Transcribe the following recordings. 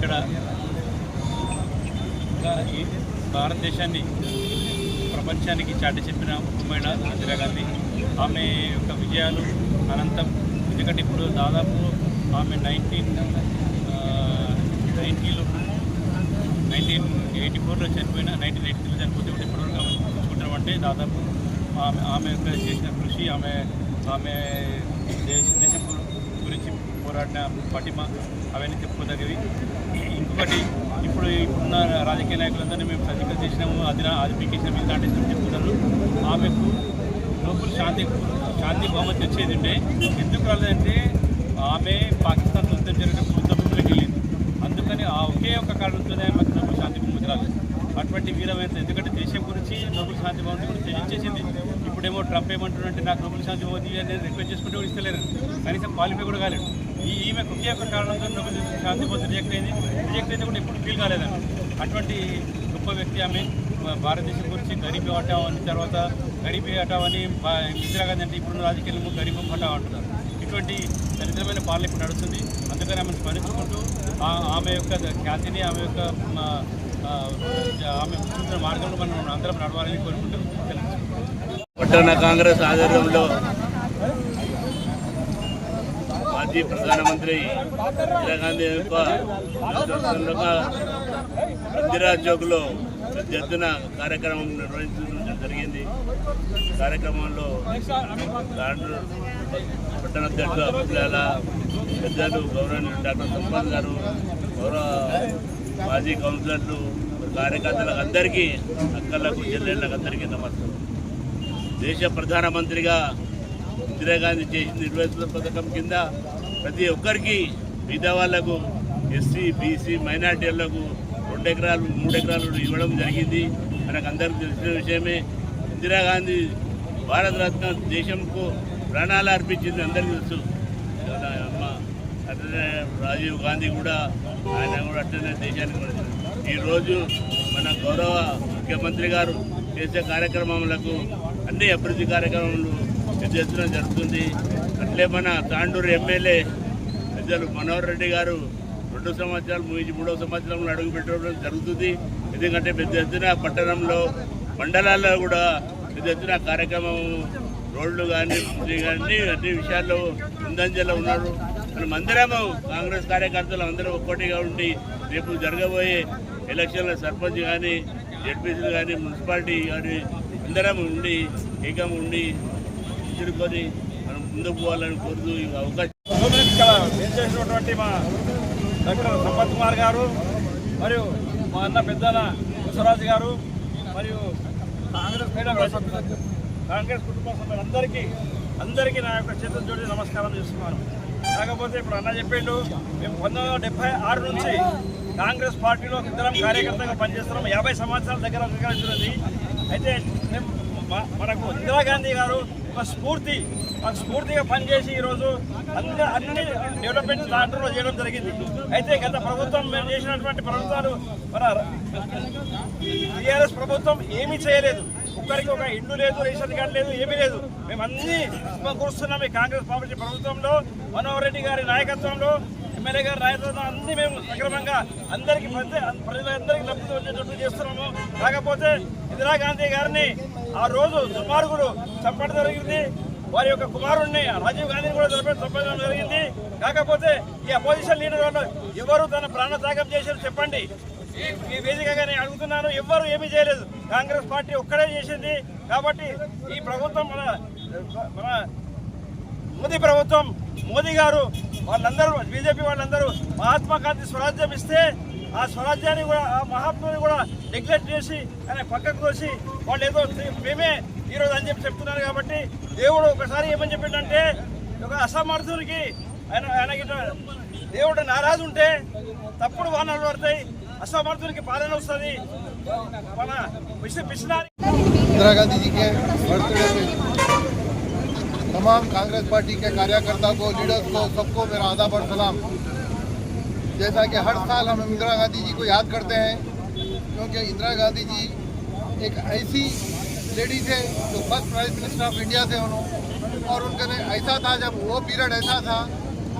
ఇక్కడ ఈ భారతదేశాన్ని ప్రపంచానికి చాటి చెప్పిన ఉక్కు మహిళ ఇందిరాగాంధీ ఆమె యొక్క విజయాలు అనంతం. ఎందుకంటే ఇప్పుడు దాదాపు ఆమె నైన్టీన్ నైన్టీలో నైన్టీన్ ఎయిటీ ఫోర్లో చనిపోయిన నైన్టీన్ ఎయిటీ త్రీలో చనిపోతే ఇప్పుడు ఇప్పటివరకు ఆమె అంటే దాదాపు ఆమె ఆమె యొక్క చేసిన కృషి ఆమె ఆమె పోరాడిన పటిమ అవన్నీ చెప్పుకోదగినవి. ఇంకొకటి ఇప్పుడు ఇప్పుడున్న రాజకీయ నాయకులందరినీ మేము సర్జికల్ చేసినాము అది రా- అది ఇలాంటి చెప్తున్నారు ఆమెకు లోపల శాంతి శాంతి బహుమతి వచ్చేది ఉంటే ఎందుకు రాలేదంటే ఆమె పాకిస్తాన్ యుద్ధం జరిగినప్పుడు యుద్ధ వెళ్ళింది అందుకని ఆ ఒకే ఒక కారణంతోనే మాకు నోబెల్ శాంతి బహుమతి రాలేదు. అటువంటి వీరమైన ఎందుకంటే దేశం గురించి నోబెల్ శాంతి బహుమతి గురించి ఇచ్చేసింది ఇప్పుడేమో ట్రంప్ ఏమంటున్నారంటే నాకు నోబెల్ శాంతి బహుమతి అనేది రిక్వెస్ట్ చేసుకుంటే కూడా ఇస్తలేరు. కనీసం క్వాలిఫై కూడా కాలేదు. ఈ ఈమె ఒకే యొక్క కారణంతో నోబెల్ శాంతి బహుమతి రిజెక్ట్ అయింది రిజెక్ట్ అయితే కూడా ఎప్పుడు ఫీల్ కాలేదండి. అటువంటి గొప్ప వ్యక్తి ఆమె. భారతదేశం గురించి గరీబీ అటావని అని తర్వాత గరీబీ అటావని అని ఇందిరాగాంధీ అంటే ఇప్పుడున్న రాజకీయాలు గరీబ్ హటావ్ అంటున్నారు. ఇటువంటి దరిద్రమైన పాలన ఇప్పుడు నడుస్తుంది. అందుకని ఆమెను స్మరించుకుంటూ ఆ- ఆమె యొక్క ఖ్యాతిని ఆమె యొక్క ఆమె మార్గంలో మనం అందరం నడవాలని కోరుకుంటూ పట్టణ కాంగ్రెస్ ఆధ్వర్యంలో మాజీ ప్రధానమంత్రి ఇందిరాగాంధీ యొక్క సందర్భంగా ఇందిరా చౌక్లో పెద్ద ఎత్తున కార్యక్రమం నిర్వహించడం జరిగింది. కార్యక్రమంలో దాంట్లో పట్టణ అధ్యక్షుడు అభిప్రాయాల పెద్దలు గౌరవనీయులు డాక్టర్ సంపత్ గారు గౌరవ మాజీ కౌన్సిలర్లు కార్యకర్తలకు అందరికీ అక్కలకు చెల్లెళ్ళకు అందరికీ నమస్కారం. దేశ ప్రధానమంత్రిగా ఇందిరాగాంధీ చేసిన నిర్వహిస్తున్న పథకం కింద ప్రతి ఒక్కరికి మిగతా వాళ్ళకు ఎస్సీ బీసీ మైనార్టీలకు రెండు ఎకరాలు మూడు ఎకరాలు ఇవ్వడం జరిగింది. మనకు అందరికీ తెలిసిన విషయమే. ఇందిరాగాంధీ భారతరత్న దేశంకు ప్రాణాలు అర్పించింది అందరికీ తెలుసు. అమ్మ అట్లనే రాజీవ్ గాంధీ కూడా ఆయన కూడా అట్లనే దేశానికి ఈరోజు మన గౌరవ ముఖ్యమంత్రి గారు చేసే కార్యక్రమములకు అన్ని అభివృద్ధి కార్యక్రమాలు పెద్ద ఎత్తున జరుగుతుంది. అట్లే మన తాండూరు ఎమ్మెల్యే పెద్దలు మనోహర్ రెడ్డి గారు రెండు సంవత్సరాలు ముగించి మూడో సంవత్సరంలో అడుగు పెట్టడం జరుగుతుంది. ఎందుకంటే పెద్ద ఎత్తున పట్టణంలో మండలాల్లో కూడా పెద్ద ఎత్తున కార్యక్రమం రోడ్లు కానీ కానీ అన్ని విషయాల్లో ముందంజలో ఉన్నారు. మనం అందరము కాంగ్రెస్ కార్యకర్తలు అందరూ ఒక్కటిగా ఉండి రేపు జరగబోయే ఎలక్షన్ల సర్పంచ్ కానీ జడ్పీసీలు కానీ మున్సిపాలిటీ కానీ అందరం ఉండి ఏకం ఉండి తిరుకొని మనం ముందుకు పోవాలని కోరుతూ అవకాశం చేసినటువంటి మా డాక్టర్ సంపత్ కుమార్ గారు మరియు మా అన్న పెద్దల బసవరాజు గారు మరియు కాంగ్రెస్ కాంగ్రెస్ కుటుంబ సభ్యులందరికీ అందరికీ నా యొక్క చేతులు జోడి నమస్కారం చేస్తున్నాను. కాకపోతే ఇప్పుడు అన్న చెప్పిండు మేము పంతొమ్మిది వందల డెబ్బై ఆరు నుంచి కాంగ్రెస్ పార్టీలో ఇద్దరం కార్యకర్తగా పనిచేస్తున్నాం. యాభై సంవత్సరాల దగ్గర స్వీకరించినది అయితే మేము మనకు ఇందిరాగాంధీ గారు ఒక స్ఫూర్తి ఒక స్ఫూర్తిగా పనిచేసి ఈరోజు అన్ని అన్ని డెవలప్మెంట్ దాంట్లో చేయడం జరిగింది. అయితే గత ప్రభుత్వం మేము చేసినటువంటి ప్రభుత్వాలు మన టీఆర్ఎస్ ప్రభుత్వం ఏమీ చేయలేదు. ఒక్కరికి ఒక ఇల్లు లేదు రేషన్ కార్డు లేదు ఏమీ లేదు. మేము అన్ని సమకూరుస్తున్నాం ఈ కాంగ్రెస్ పార్టీ ప్రభుత్వంలో. మనోహర్ రెడ్డి గారి నాయకత్వంలో ఎమ్మెల్యే గారి నాయకత్వం అన్ని మేము సక్రమంగా అందరికీ ప్రజలందరికీ లబ్ధి వచ్చేటట్టు చేస్తున్నాము. కాకపోతే ఇందిరాగాంధీ గారిని ఆ రోజు దుర్మార్గుడు చంపడం జరిగింది. వారి యొక్క కుమారుణ్ణి రాజీవ్ గాంధీని కూడా చంపడం జరిగింది. కాకపోతే ఈ అపోజిషన్ లీడర్ వాళ్ళు ఎవరు తన ప్రాణ త్యాగం చేశారు చెప్పండి. ఈ- ఈ వేదికగా నేను అడుగుతున్నాను ఎవ్వరు ఏమీ చేయలేదు. కాంగ్రెస్ పార్టీ ఒక్కడే చేసింది. కాబట్టి ఈ ప్రభుత్వం మన మన మోదీ ప్రభుత్వం మోదీ గారు వాళ్ళందరూ బీజేపీ వాళ్ళందరూ మహాత్మా గాంధీ స్వరాజ్యం ఇస్తే ఆ స్వరాజ్యాన్ని కూడా ఆ మహాత్ముని కూడా నెగ్లెక్ట్ చేసి ఆయన పక్కకు తోసి వాళ్ళు ఏదో మేమే ఈరోజు అని చెప్పి చెప్తున్నారు కాబట్టి దేవుడు ఒకసారి ఏమని చెప్పిండంటే ఒక అసమర్థునికి ఆయన ఆయనకి దేవుడు నారాజు ఉంటే తప్పుడు వానలు పడతాయి అసమర్థునికి పాలన వస్తుంది మన పిసి పిసినారి इंदिरा गांधी जी के बर्थडे पे तमाम कांग्रेस पार्टी के कार्यकर्ता को लीडर्स को सबको मेरा आदाबर सलाम जैसा कि हर साल हम इंदिरा गांधी जी को याद करते हैं क्योंकि इंदिरा गांधी जी एक ऐसी लेडी थे जो first prime minister of India थे उन्होंने और उनका ऐसा था जब वो पीरियड ऐसा था,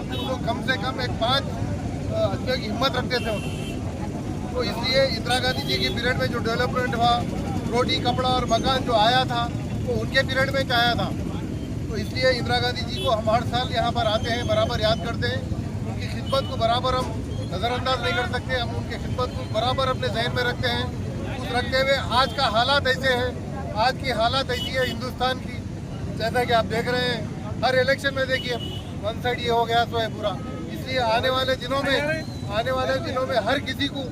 कि लोग कम से कम एक पाँच आदमियों की हिम्मत रखते थे उन्होंने तो इसलिए इंदिरा गांधी जी के पीरियड में जो डेवलपमेंट हुआ, रोटी, कपड़ा और मकान जो आया था, वो उनके पीरियड में आया था। तो इसलिए इंदिरा गांधी जी को हम हर साल यहाँ पर आते हैं, बराबर याद करते हैं। उनकी खिदमत को बराबर हम नज़रअंदाज नहीं कर सकते, हम उनकी खिदमत को बराबर अपने जहन में रखते हैं। रखते हुए आज का हालात ऐसे है। आज की हालात ऐसी है हिंदुस्तान की, जैसा कि आप देख रहे हैं। हर इलेक्शन में देखिए वन साइड ये हो गया तो है पूरा इसलिए आने वाले दिनों में, आने वाले दिनों में हर किसी को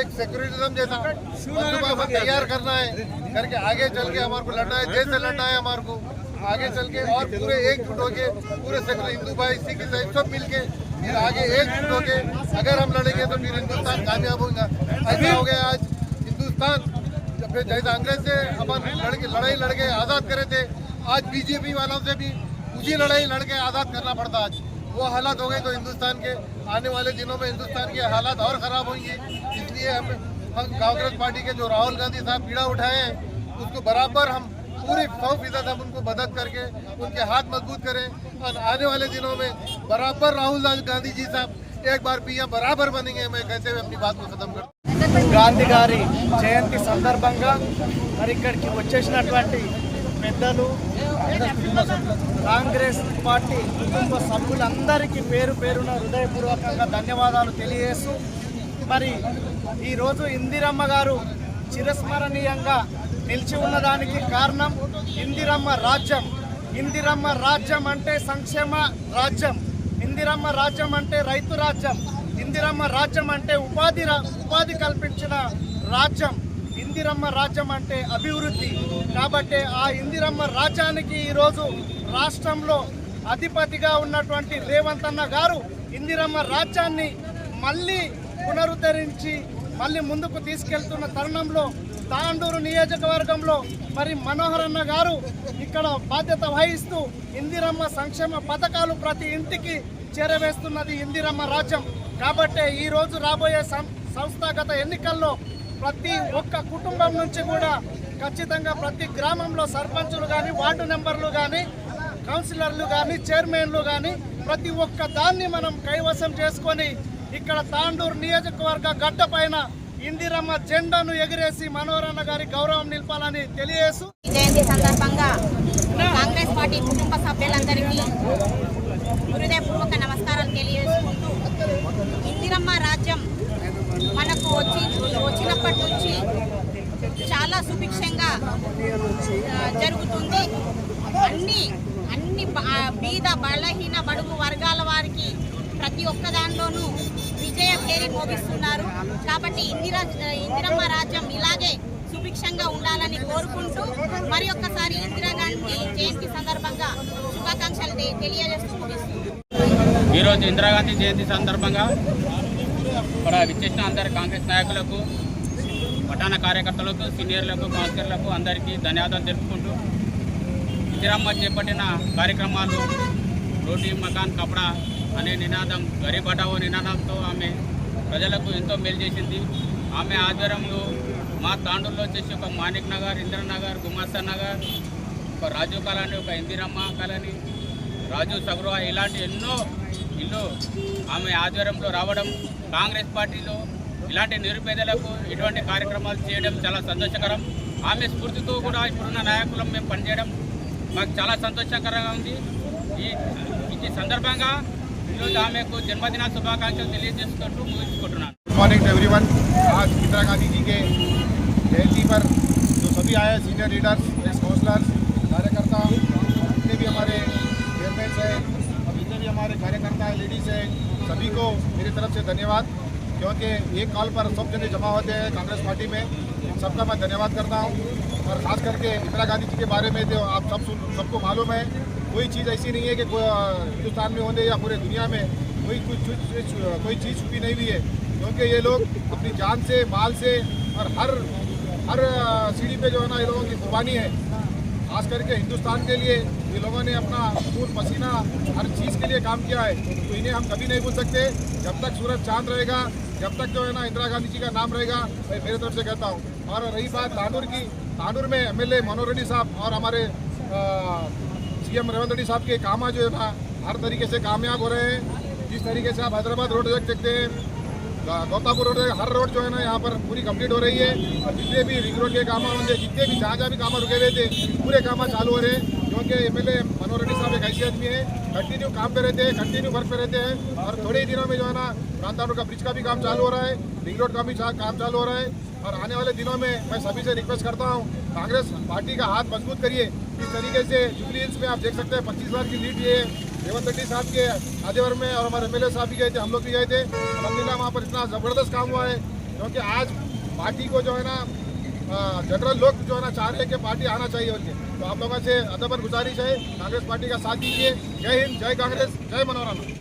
एक सिक्योरिटिज्म जैसा बंदोबस्त तैयार करना है। करके आगे चल के हमारे को लड़ना है, देश से लड़ना है हमारे को। आगे चल के और पूरे एकजुट होके, पूरे सेक्टर हिंदू भाई, सिख, ईसाई सब मिल के फिर आगे एकजुट होके अगर हम लड़ेंगे तो फिर हिंदुस्तान कामयाब होगा। ऐसा हो गया आज। हिंदुस्तान जब जैसे अंग्रेज़ से अपन लड़के लड़ाई लड़के आज़ाद करे थे, आज बीजेपी वालों से भी उसी लड़ाई लड़के आज़ाद करना पड़ता आज। वो हालात हो गए तो हिंदुस्तान के, आने वाले दिनों में हिंदुस्तान के हालात और ख़राब होंगे। इसलिए हम हम कांग्रेस पार्टी के जो राहुल गांधी साहब पीड़ा उठाए हैं, उसको बराबर हम पूरी सौ फ़ीसद हम उनको मदद करके उनके हाथ मज़बूत करें। और आने वाले दिनों में बराबर राहुल गांधी जी साहब एक बार पीएम बराबर बनेंगे, मैं कहते हुए अपनी बात को खत्म करता हूँ। గాంధీ గారి జయంతి సందర్భంగా మరి ఇక్కడికి వచ్చేసినటువంటి పెద్దలు కాంగ్రెస్ పార్టీ కుటుంబ సభ్యులందరికీ పేరు పేరున హృదయపూర్వకంగా ధన్యవాదాలు తెలియజేస్తూ మరి ఈరోజు ఇందిరమ్మ గారు చిరస్మరణీయంగా నిలిచి ఉన్నదానికి కారణం ఇందిరమ్మ రాజ్యం. ఇందిరమ్మ రాజ్యం అంటే సంక్షేమ రాజ్యం. ఇందిరమ్మ రాజ్యం అంటే రైతు రాజ్యం. ఇందిరమ్మ రాజ్యం అంటే ఉపాధి రా- ఉపాధి కల్పించిన రాజ్యం. ఇందిరమ్మ రాజ్యం అంటే అభివృద్ధి. కాబట్టి ఆ ఇందిరమ్మ రాజ్యానికి ఈరోజు రాష్ట్రంలో అధిపతిగా ఉన్నటువంటి రేవంత్ అన్న గారు ఇందిరమ్మ రాజ్యాన్ని మళ్ళీ పునరుద్ధరించి మళ్ళీ ముందుకు తీసుకెళ్తున్న తరుణంలో తాండూరు నియోజకవర్గంలో మరి మనోహర్ అన్న గారు ఇక్కడ బాధ్యత వహిస్తూ ఇందిరమ్మ సంక్షేమ పథకాలు ప్రతి ఇంటికి చేరవేస్తున్నది ఇందిరమ్మ రాజ్యం. కాబట్టి ఈరోజు రాబోయే సం- సంస్థాగత ఎన్నికల్లో ప్రతి ఒక్క కుటుంబం నుంచి కూడా ఖచ్చితంగా ప్రతి గ్రామంలో సర్పంచులు కానీ వార్డు నెంబర్లు కానీ కౌన్సిలర్లు కానీ చైర్మన్లు కానీ ప్రతి ఒక్క దాన్ని మనం కైవసం చేసుకొని ఇక్కడ తాండూరు నియోజకవర్గ గడ్డ పైన ఇందిరమ్మ జెండాను ఎగిరేసి మనోరన్న గారి గౌరవం నిలపాలని తెలియజేసు జయంతి సందర్భంగా కాంగ్రెస్ పార్టీ కుటుంబ సభ్యులందరికీ హృదయపూర్వక నమస్కారాలు తెలియజేసుకుంటూ ఇందిరమ్మ రాజ్యం మనకు వచ్చి వచ్చినప్పటి నుంచి చాలా సుభిక్షంగా జరుగుతుంది. అన్ని అన్ని బీద బలహీన బడుగు వర్గాల వారికి ప్రతి ఒక్క దానిలోనూ విజయం పేరి మోగిస్తున్నారు కాబట్టి ఇందిరా ఇందిరమ్మ రాజ్యం ఇలాగే నిర్భిక్షంగా ఉండాలని కోరుకుంటూ మరి ఒక్కసారి ఇందిరాగాంధీ జయంతి సందర్భంగా శుభాకాంక్షలు తెలియజేస్తూ ఈరోజు ఇందిరాగాంధీ జయంతి సందర్భంగా ఇక్కడ విచ్చేసిన అందరి కాంగ్రెస్ నాయకులకు పట్టణ కార్యకర్తలకు సీనియర్లకు కౌన్సిలర్లకు అందరికీ ధన్యవాదాలు తెలుపుకుంటూ ఇందిరమ్మ చేపట్టిన కార్యక్రమాలు రోటీ మకాన్ కపడా అనే నినాదం గరీబ్ నినాదంతో ఆమె ప్రజలకు ఎంతో మేలు చేసింది. ఆమె ఆధ్వర్యంలో మా తాండూరులో వచ్చేసి ఒక మాణిక్ నగర్ ఇంద్రనగర్ గుమాస్తా నగర్ ఒక రాజీవ్ కాలనీ ఒక ఇందిరమ్మ కాలనీ రాజు సగృహ ఇలాంటి ఎన్నో ఇల్లు ఆమె ఆధ్వర్యంలో రావడం కాంగ్రెస్ పార్టీలో ఇలాంటి నిరుపేదలకు ఇటువంటి కార్యక్రమాలు చేయడం చాలా సంతోషకరం ఆమె స్ఫూర్తితో కూడా ఇప్పుడున్న నాయకులం మేము పనిచేయడం మాకు చాలా సంతోషకరంగా ఉంది ఈ ఈ సందర్భంగా ఈరోజు ఆమెకు జన్మదిన శుభాకాంక్షలు తెలియజేసుకుంటూ ముగించుకుంటున్నాను गुड मॉर्निंग टू एवरीवन आज इंदिरा गांधी जी के जयंती पर जो सभी आए सीनियर लीडर्स एक्स काउंसलर्स कार्यकर्ता, जितने भी हमारे चेयरमैन हैं, और जितने भी हमारे कार्यकर्ता हैं लेडीज़ हैं, सभी को मेरी तरफ़ से धन्यवाद। क्योंकि एक कॉल पर सब जने जमा होते हैं कांग्रेस पार्टी में इन सबका मैं धन्यवाद करता हूँ। और ख़ास करके इंदिरा गांधी जी के बारे में जो आप सब सुन- सबको मालूम है, कोई चीज़ ऐसी नहीं है कि कोई हिंदुस्तान में होने या पूरे दुनिया में कोई कोई कोई चीज़ छुपी नहीं हुई है। क्योंकि ये लोग अपनी जान से, माल से और हर हर सीढ़ी पे जो है ना ये लोगों की कुर्बानी है। खास करके हिंदुस्तान के लिए ये लोगों ने अपना खून पसीना हर चीज़ के लिए काम किया है। तो इन्हें हम कभी नहीं भूल सकते। जब तक सूरज चाँद रहेगा, जब तक जो है ना इंदिरा गांधी जी का नाम रहेगा, मैं मेरी तरफ़ से कहता हूँ। और रही बात तानूर की, तानूर में एमएलए मनोहर रेड्डी साहब और हमारे सीएम रेवंत रेड्डी साहब के काम जो है ना, हर तरीके से कामयाब हो रहे हैं। जिस तरीके से आप हैदराबाद रोड देख सकते हैं गौतापुर रोड हर रोड जो है ना यहाँ पर पूरी कंप्लीट हो रही है। और जितने भी रिंग रोड के काम होंगे जितने भी जहाँ जहाँ भी काम रुके हुए थे, पूरे काम चालू हो रहे हैं। क्योंकि M L A Manohar Reddy साहब एक ऐसे आदमी है कंटिन्यू काम पे रहते हैं कंटिन्यू वर्क पे रहते हैं। और थोड़े ही दिनों में जो है ना रामतान का ब्रिज का भी काम चालू हो रहा है रिंग रोड का भी काम चालू हो रहा है। और आने वाले दिनों में मैं सभी से रिक्वेस्ट करता हूँ, कांग्रेस पार्टी का हाथ मज़बूत करिए। इस तरीके से जुबली हिल्स में आप देख सकते हैं, पच्चीस हज़ार की लीड ये रेवंत रेड्डी साहब के आदेवर में और हमारे एमएलए साहब भी गए थे, हम लोग भी गए थे। अलहमदिल्ला वहाँ पर इतना ज़बरदस्त काम हुआ है, क्योंकि आज पार्टी को जो है ना जनरल लोग जो है ना चाह रहे हैं कि पार्टी आना चाहिए उनके। तो आप लोगों से अदबर गुजारिश है, कांग्रेस पार्टी का साथ दीजिए। जय हिंद, जय कांग्रेस, जय मनोरमा।